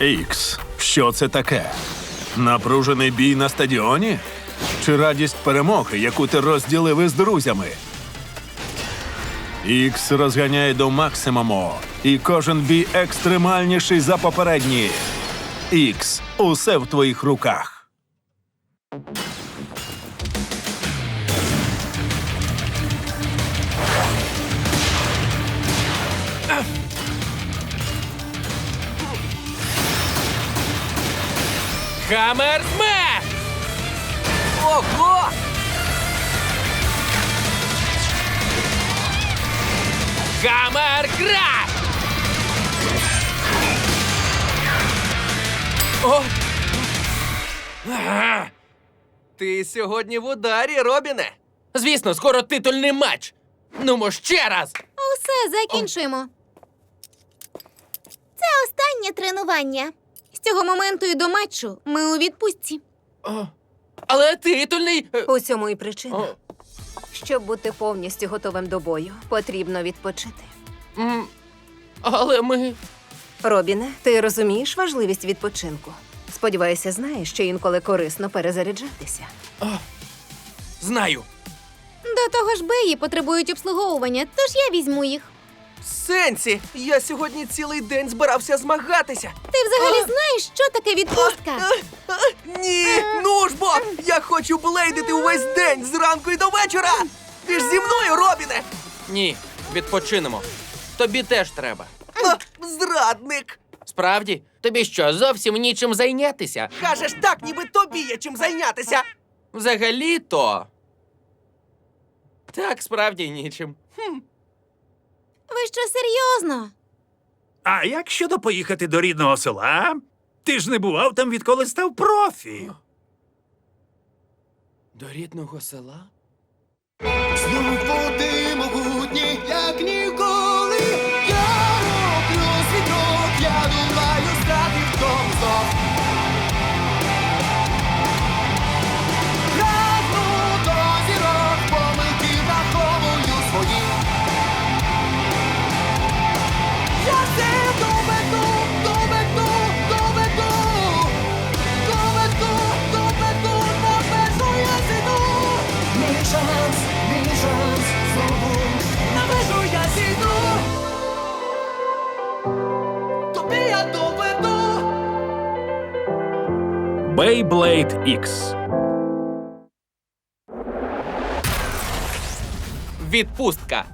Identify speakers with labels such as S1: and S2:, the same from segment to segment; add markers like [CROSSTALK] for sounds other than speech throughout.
S1: Ікс, що це таке? Напружений бій на стадіоні? Чи радість перемоги, яку ти розділив із друзями? Ікс розганяє до максимуму, і кожен бій екстремальніший за попередні. Ікс, усе в твоїх руках.
S2: Хаммер
S3: Ого!
S2: Хаммер Краш! О! А!
S3: Ти сьогодні в ударі, Робіне.
S2: Звісно, скоро титульний матч. Ну, ще раз.
S4: Усе закінчуємо. Це останнє тренування. Цього моменту і до матчу ми у відпустці.
S2: О, але титульний. е,
S5: У цьому і причина.
S2: О,
S5: Щоб бути повністю готовим до бою, потрібно відпочити.
S2: м, але ми.
S5: Робіне, ти розумієш важливість відпочинку? Сподіваюся, знаєш, що інколи корисно перезаряджатися.
S2: Знаю.
S4: До того ж, беї потребують обслуговування, тож я візьму їх.
S3: Сенсі, я сьогодні цілий день збирався змагатися.
S4: Ти взагалі знаєш, що таке відпустка?
S3: А, а, ні, ну ж бо! Я хочу блейдити увесь день зранку і до вечора. Ти ж зі мною, Робіне!
S2: Ні, відпочинемо. Тобі теж треба.
S3: А, зрадник!
S2: Справді, тобі що, зовсім нічим зайнятися?
S3: Кажеш так, ніби тобі є чим зайнятися.
S2: Взагалі-то. Так, справді нічим.
S4: Ви що серйозно?
S6: А як щодо поїхати до рідного села? Ти ж не бував там, відколи став профі.
S2: До рідного села?
S7: Знов води могутні, як ніколи.
S6: Beyblade X.
S2: Відпустка.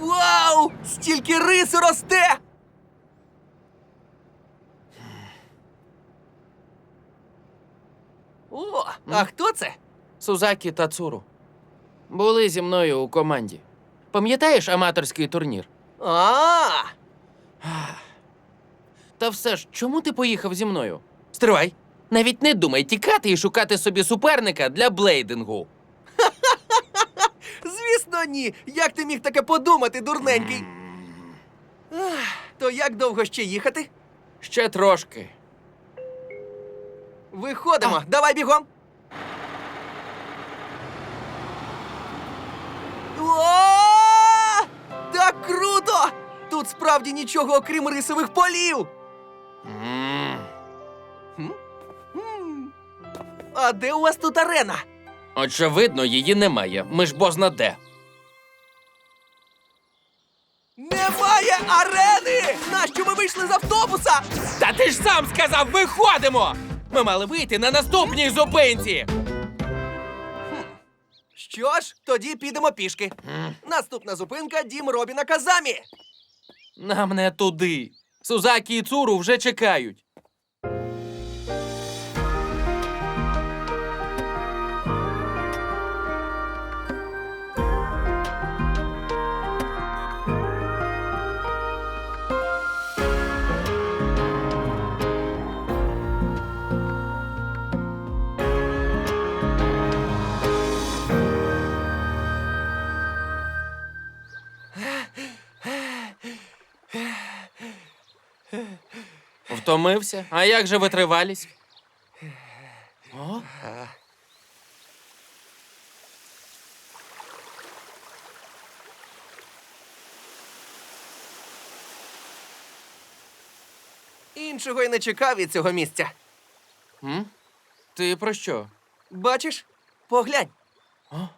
S3: Вау! Стільки рису росте! О, а хто це?
S2: Сузакі та Цуру. Були зі мною у команді. Пам'ятаєш аматорський турнір?
S3: А,
S2: Та все ж, чому ти поїхав зі мною? Стривай! Навіть не думай тікати і шукати собі суперника для блейдингу. [LAUGHS]
S3: звісно, ні. Як ти міг таке подумати, дурненький? Ах, То як довго ще їхати?
S2: Ще трошки.
S3: Виходимо, давай бігом. О! Круто! Тут справді нічого, окрім рисових полів. А де у вас тут арена?
S2: Очевидно, її немає. Ми ж бозна де.
S3: Немає арени! Нащо ми вийшли з автобуса?
S2: Та ти ж сам сказав, виходимо! Ми мали вийти на наступній зупинці.
S3: Що ж, тоді підемо пішки. Наступна зупинка дім Робіна Казамі.
S2: Нам не туди. Сузакі і Цуру вже чекають. Втомився? А як же витривалість? О?
S3: Іншого й не чекав від цього місця.
S2: М? Ти про що?
S3: Бачиш? Поглянь,
S2: О?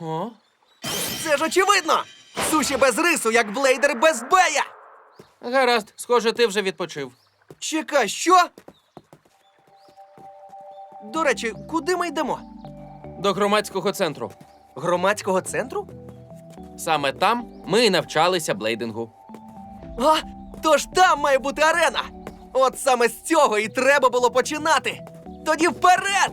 S2: О?
S3: це ж очевидно! Суші без рису, як блейдер без бея!
S2: Гаразд, схоже, ти вже відпочив.
S3: Чекай, що? До речі, куди ми йдемо?
S2: До громадського центру.
S3: Громадського центру?
S2: Саме там ми і навчалися блейдингу.
S3: А, тож там має бути арена. От саме з цього і треба було починати. Тоді вперед!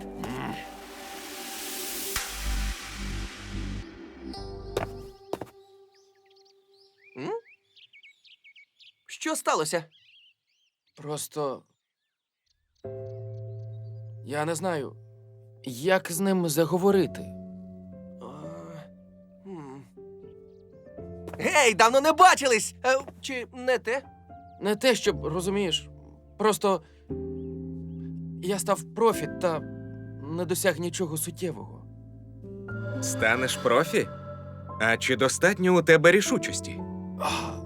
S3: Що сталося?
S2: Просто. Я не знаю, як з ним заговорити.
S3: Гей, давно не бачились! Е, чи не те?
S2: Не те, щоб розумієш. Просто я став профі та не досяг нічого суттєвого.
S8: Станеш профі? А чи достатньо у тебе рішучості?
S2: Ах,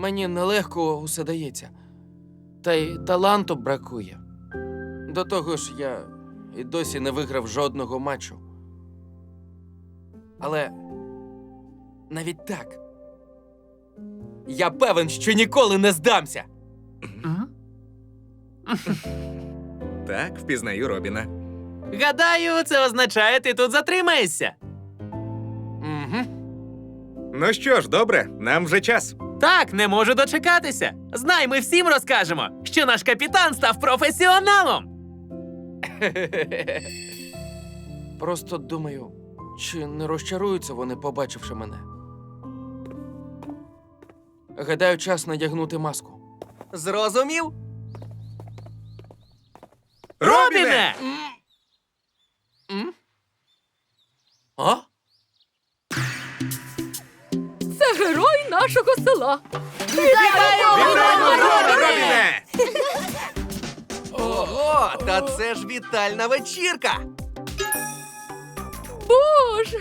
S2: Мені нелегко усе дається. Та й таланту бракує. До того ж, я і досі не виграв жодного матчу. Але навіть так. Я певен, що ніколи не здамся. [LAUGHS]
S8: Так, впізнаю Робіна.
S9: Гадаю, це означає, ти тут затримаєшся.
S2: Угу.
S8: Ну що ж, добре, нам вже час.
S9: Так, не можу дочекатися. Знай, ми всім розкажемо, що наш капітан став професіоналом. [LAUGHS]
S2: Просто думаю, чи не розчаруються вони, побачивши мене. Гадаю, час надягнути маску.
S3: Зрозумів?
S9: Робіне!
S2: М? А?
S5: Це герой нашого села.
S8: Робіне!
S3: Ого, та це ж вітальна вечірка!
S5: Боже,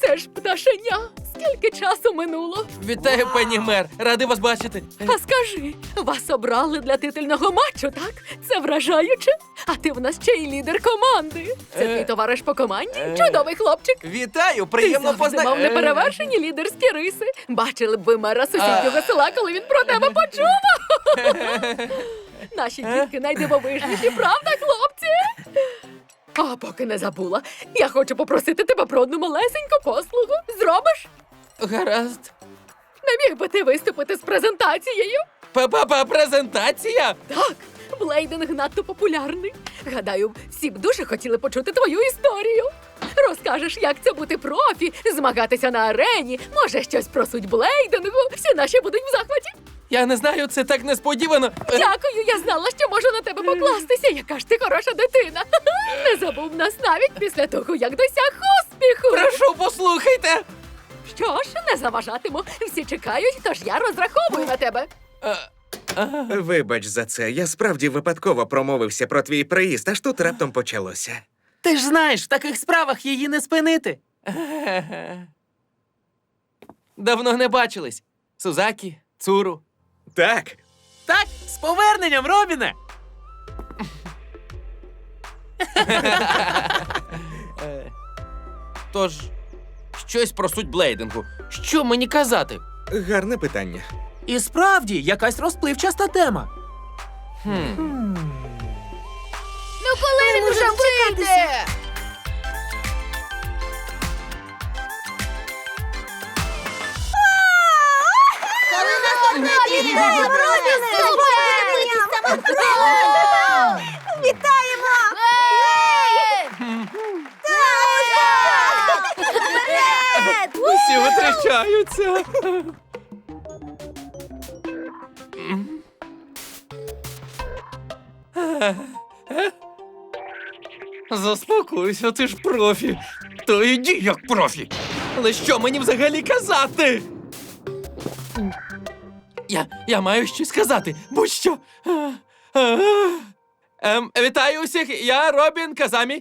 S5: це ж пташеня. Скільки часу минуло?
S2: Вітаю, пані мер! Радий вас бачити.
S5: А скажи, вас обрали для титульного матчу, так? Це вражаюче. А ти в нас ще й лідер команди. Це
S2: Е,
S5: твій товариш по команді?
S2: е.
S5: Чудовий хлопчик.
S3: Вітаю,
S5: Ти
S3: приємно
S5: завжди мав
S3: познайомитися.
S5: неперевершені лідерські риси. Бачили б ви мера сусіднього села, коли він про тебе почув. [LAUGHS] Наші дітки найдивовижніші, правда, хлопці? А поки не забула, я хочу попросити тебе про одну малесеньку послугу. Зробиш?
S2: Гаразд.
S5: Не міг би ти виступити з презентацією?
S2: Па-па-па, презентація?
S5: Так, блейдинг надто популярний. Гадаю, всі б дуже хотіли почути твою історію. Розкажеш, як це бути профі, змагатися на арені, може щось про суть блейдингу. Всі наші будуть в захваті.
S2: Я не знаю, це так несподівано.
S5: Дякую, я знала, що можу на тебе покластися. Яка ж ти хороша дитина. Не забув нас навіть після того, як досяг успіху.
S2: Прошу, послухайте.
S5: Що ж, не заважатиму. Всі чекають, тож я розраховую на тебе.
S8: Вибач за це, я справді випадково промовився про твій приїзд, аж тут раптом почалося.
S9: Ти ж знаєш, в таких справах її не спинити.
S2: Давно не бачились. Сузакі, Цуру.
S8: Так,
S9: Так, з поверненням, Робіне! [LAUGHS]
S2: Тож, щось про суть блейдингу. Що мені казати?
S8: гарне питання.
S9: І справді, якась розпливчаста тема.
S2: Хм.
S4: Ну коли він вже вийде? Коли Вітаємо!
S2: Усі витрачаються. Заспокойся, ти ж профі. То іди як профі. Але що мені взагалі казати? Я, я маю щось сказати. Будь-що. А, а. Ем, вітаю усіх, я Робін Казамі.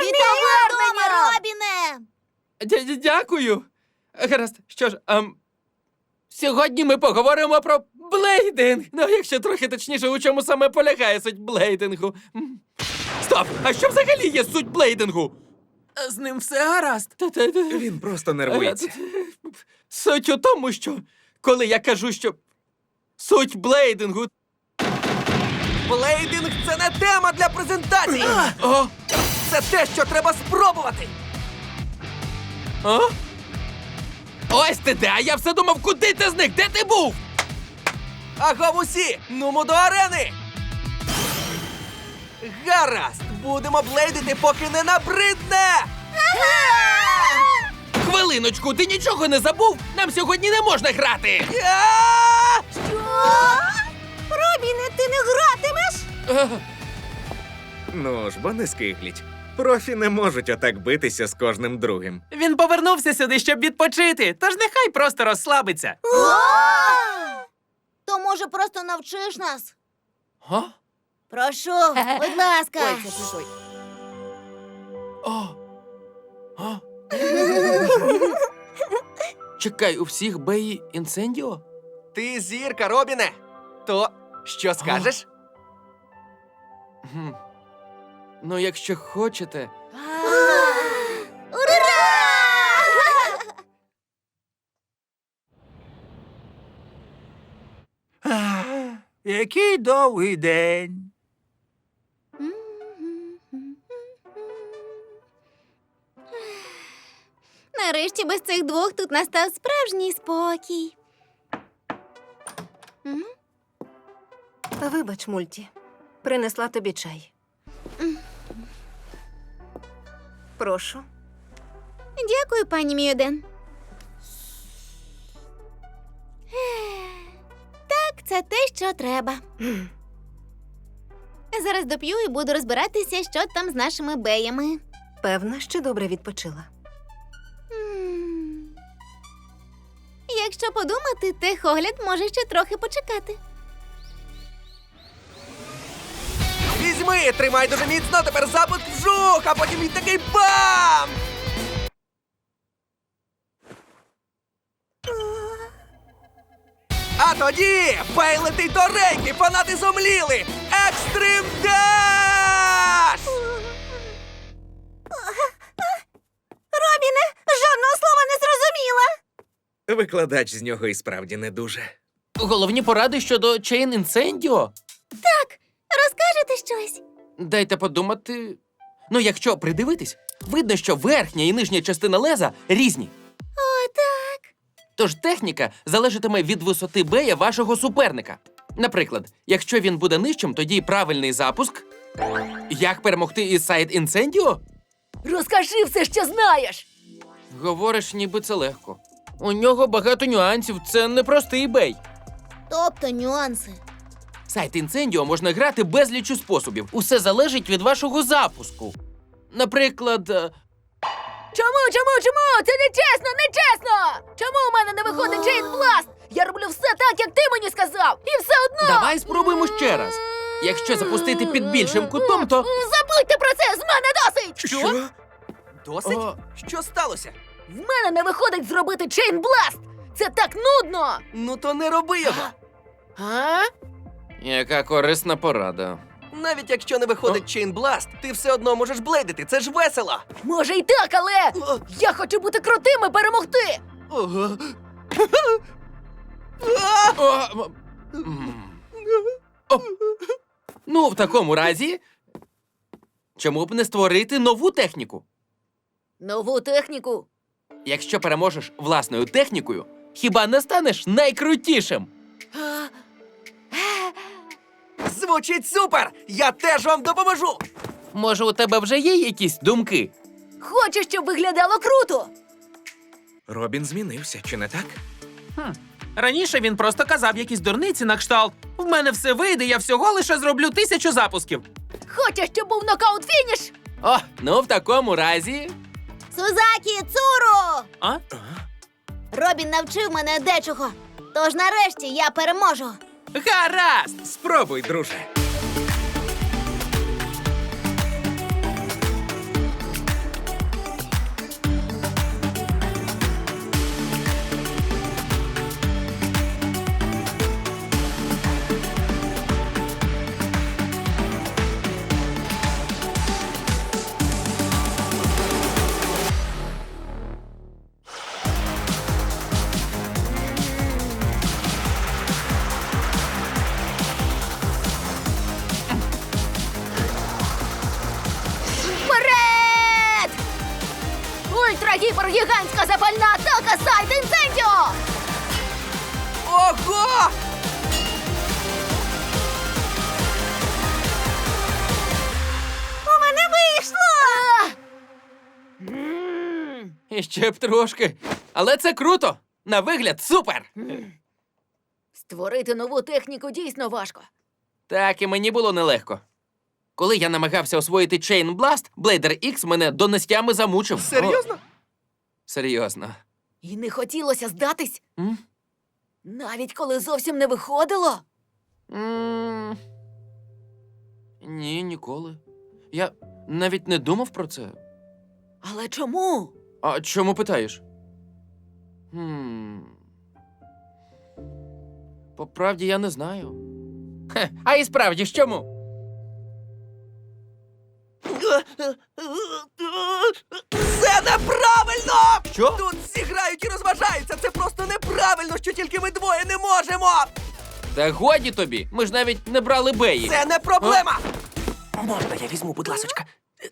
S4: Вітаємо вдома, Робіне!
S2: Дя- дя- Дякую. Гаразд, що ж, ем, Сьогодні ми поговоримо про блейдинг. Ну, якщо трохи точніше, у чому саме полягає суть блейдингу. М. Стоп! А що взагалі є суть блейдингу?
S9: З ним все гаразд.
S2: Та-та-та.
S8: Він просто нервується.
S2: Суть у тому, що коли я кажу, що суть блейдингу.
S3: Блейдинг це не тема для презентації!
S2: О,
S3: Це те, що треба спробувати!
S2: о? Ось ти де, а я все думав, куди ти зник? Де ти був?
S3: Агов усі! Нумо до арени! Гаразд! Будемо блейдити, поки не набридне!
S2: Хвилиночку, ти нічого не забув? Нам сьогодні не можна грати.
S3: Я!
S4: Робіне, ти не гратимеш?
S8: Ну ж, бо не скигліть. Профі не можуть отак битися з кожним другим.
S9: Він повернувся сюди, щоб відпочити, тож нехай просто розслабиться.
S4: То може просто навчиш нас?
S2: А?
S4: Прошу, [LAUGHS] будь ласка.
S2: О. А? [LAUGHS] Чекай, у всіх беї інсендіо?
S3: Ти зірка, Робіне! То що скажеш?
S2: Гм. Ну, якщо хочете.
S4: Ура!
S6: Який довгий день.
S4: Нарешті без цих двох тут настав справжній спокій.
S10: Вибач, мульті. Принесла тобі чай. Прошу.
S4: Дякую, пані Міоден. Так, це те, що треба. Зараз доп'ю і буду розбиратися, що там з нашими беями.
S10: Певна, що добре відпочила.
S4: Якщо подумати, техогляд може ще трохи почекати.
S3: Візьми, тримай дуже міцно, тепер запуск вжух, а потім він такий бам! А тоді бей летить до рейки, фанати зомліли! Екстрим Даш!
S4: Робіне, жодного слова не зрозуміла.
S8: Викладач з нього і справді не дуже.
S2: Головні поради щодо Chain Incendio?
S4: Так, розкажете щось?
S2: Дайте подумати. Ну, якщо придивитись, видно, що верхня і нижня частина леза різні.
S4: О, так.
S2: Тож техніка залежатиме від висоти бея вашого суперника. Наприклад, якщо він буде нижчим, тоді правильний запуск. Як перемогти із сайт інцендіо?
S5: Розкажи все, що знаєш.
S2: Говориш, ніби це легко. У нього багато нюансів, це не простий бей.
S4: Тобто нюанси.
S2: Сайт інцендіо можна грати безлічу способів. Усе залежить від вашого запуску. Наприклад, е,
S5: Чому, чому, чому? Це нечесно, нечесно! Чому у мене не виходить Джейн Бласт? Я роблю все так, як ти мені сказав, і все одно.
S2: давай спробуємо ще раз. Якщо запустити під більшим кутом, то.
S5: М, Забудьте про це! З мене досить!
S2: Що?
S3: Досить?
S2: О.
S3: Що сталося?
S5: В мене не виходить зробити Чейн Бласт! Це так нудно!
S3: Ну то не роби його.
S2: А? Яка корисна порада.
S3: Навіть якщо не виходить Chain Blast, ти все одно можеш блейдити, це ж весело.
S5: Може й так, але я хочу бути крутим і перемогти!
S3: Ого.
S2: О, м- м. О. Ну, в такому разі. Чому б не створити нову техніку?
S5: Нову техніку.
S2: Якщо переможеш власною технікою, хіба не станеш найкрутішим?
S3: Звучить супер! Я теж вам допоможу!
S2: Може, у тебе вже є якісь думки?
S5: Хочу, щоб виглядало круто!
S8: Робін змінився, чи не так?
S9: Хм. Раніше він просто казав якісь дурниці на кшталт. В мене все вийде, я всього лише зроблю тисячу запусків.
S5: Хочу, щоб був нокаут фініш!
S2: О, ну в такому разі.
S4: Сузакі, Цуру!
S9: А?
S4: Робін навчив мене дечого. Тож нарешті я переможу.
S9: Гаразд!
S8: Спробуй, друже.
S2: Ще б трошки. Але це круто! На вигляд супер!
S5: Створити нову техніку дійсно важко.
S2: Так, і мені було нелегко. Коли я намагався освоїти Chain Blast, Blader X мене донестями замучив.
S3: Серйозно?
S2: О, серйозно.
S5: І не хотілося здатись,
S2: М?
S5: навіть коли зовсім не виходило.
S2: М, Ні, ніколи. Я навіть не думав про це.
S5: Але чому?
S2: А чому питаєш? Хм. По правді я не знаю. Хе, а і справді ж чому?
S3: Це неправильно!
S2: Що?
S3: Тут всі грають і розважаються. Це просто неправильно, що тільки ми двоє не можемо.
S2: Та годі тобі. Ми ж навіть не брали беї.
S3: Це не проблема. Можна я візьму, будь ласочка?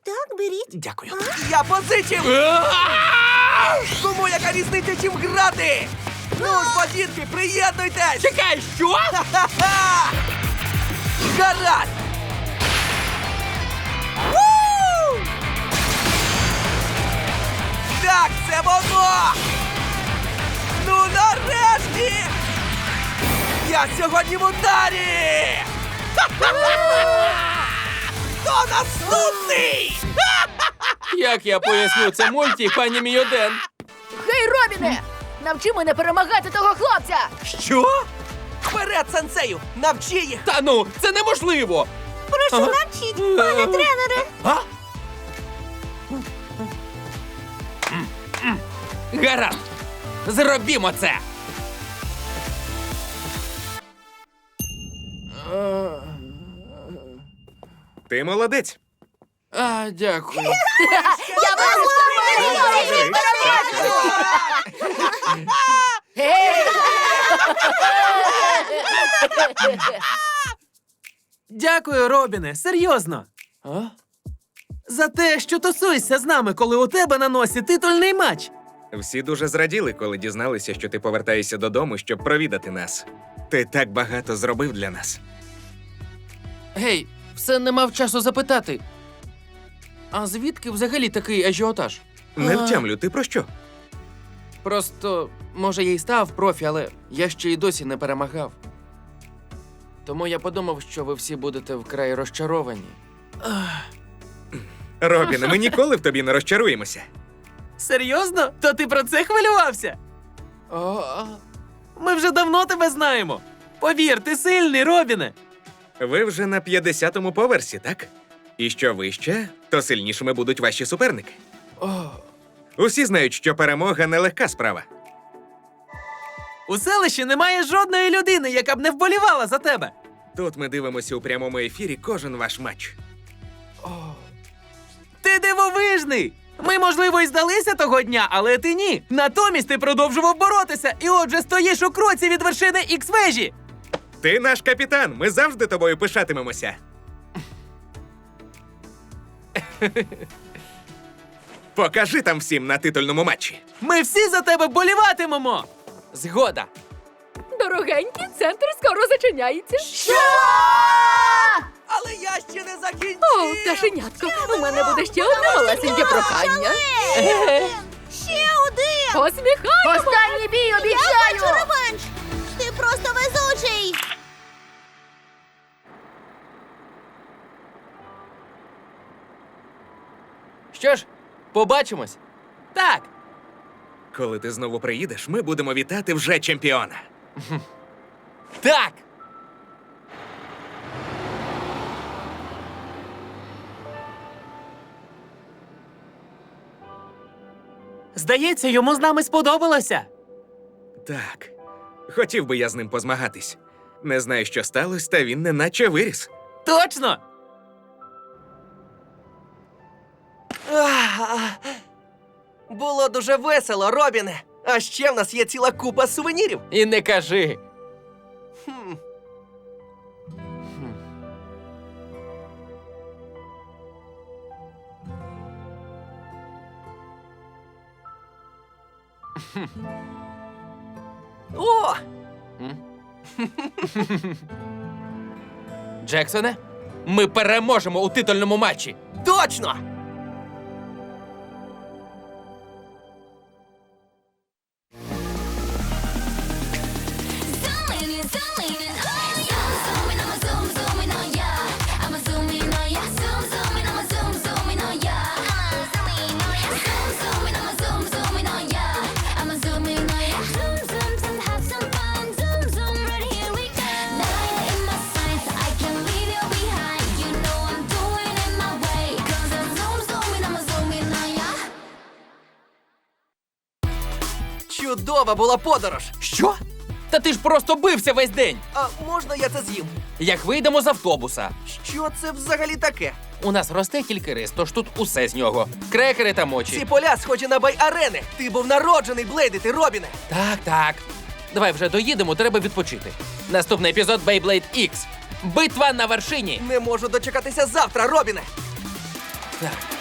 S4: Так, беріть.
S3: Дякую. Я позичив. Кому яка різниця чим грати? Ну ж, бо, дітки, приєднуйтесь!
S2: Чекай, що?
S3: Ха-ха! [LAUGHS] Гаразд! Ву! Так, це воно! Ну нарешті! Я сьогодні в ударі! Ха-ха-ха! Хто наступний? [LAUGHS]
S2: Як я поясню це мульті, пані Мійоден?
S5: Гей, Робіне! Навчи мене перемагати того хлопця!
S3: Що? Вперед, сенсею! Навчи їх!
S2: Та ну, це неможливо!
S4: Прошу, навчіть, пане тренере.
S3: А?
S2: Гаразд! Зробімо це!
S8: Ти молодець.
S2: А, дякую.
S5: Я вас!
S9: Дякую, Робіне, серйозно.
S2: А?
S9: За те, що тусуєшся з нами, коли у тебе на носі титульний матч.
S8: Всі дуже зраділи, коли дізналися, що ти повертаєшся додому, щоб провідати нас. Ти так багато зробив для нас.
S2: Гей, все не мав часу запитати. А звідки взагалі такий ажіотаж?
S8: Не втямлю, ти про що?
S2: Просто, може, я й став профі, але я ще й досі не перемагав. Тому я подумав, що ви всі будете вкрай розчаровані.
S8: Робіне, ми ніколи в тобі не розчаруємося.
S9: Серйозно? То ти про це хвилювався?
S2: А,
S9: Ми вже давно тебе знаємо. Повір, ти сильний, Робіне.
S8: Ви вже на 50-му поверсі, так? І що вище, то сильнішими будуть ваші суперники.
S2: о,
S8: Усі знають, що перемога нелегка справа.
S9: У селищі немає жодної людини, яка б не вболівала за тебе.
S8: Тут ми дивимося у прямому ефірі кожен ваш матч.
S2: о.
S9: Ти дивовижний! Ми, можливо, і здалися того дня, але ти ні. Натомість ти продовжував боротися, і отже стоїш у кроці від вершини ікс-вежі.
S8: Ти наш капітан, ми завжди тобою пишатимемося. Покажи там всім на титульному матчі.
S9: Ми всі за тебе вболіватимемо.
S2: Згода.
S5: Дорогенький, центр скоро зачиняється. Що?
S3: Але я ще не закінчив!
S5: О, пташенятко, у мене буде ще одне малесеньке прохання.
S4: Ще один!
S5: Посміхаємо! Останній бій
S4: Я хочу реванш! Ти просто везучий!
S2: Що ж, побачимось.
S9: Так,
S8: Коли ти знову приїдеш, ми будемо вітати вже чемпіона. [LAUGHS]
S2: Так!
S9: здається, йому з нами сподобалося.
S8: Так, хотів би я з ним позмагатись. Не знаю, що сталося, та він неначе виріс.
S9: Точно!
S3: Ах, Було дуже весело, Робіне. А ще в нас є ціла купа сувенірів.
S2: І не кажи.
S3: Хм.
S11: О! [LAUGHS]
S2: Джексоне, ми переможемо у титульному матчі.
S11: Точно! Чудова була подорож!
S2: Що? Та ти ж просто бився весь день.
S11: А можна я це з'їм?
S2: Як вийдемо з автобуса.
S11: Що це взагалі таке?
S2: У нас росте тільки рис, тож тут усе з нього. Крекери та мочі.
S11: Ці поля схожі на бай-арени! Ти був народжений блейдити, Робіне!
S2: Так, так. Давай вже доїдемо, треба відпочити. Наступний епізод Beyblade X. Битва на вершині.
S11: Не можу дочекатися завтра, Робіне!
S2: Так.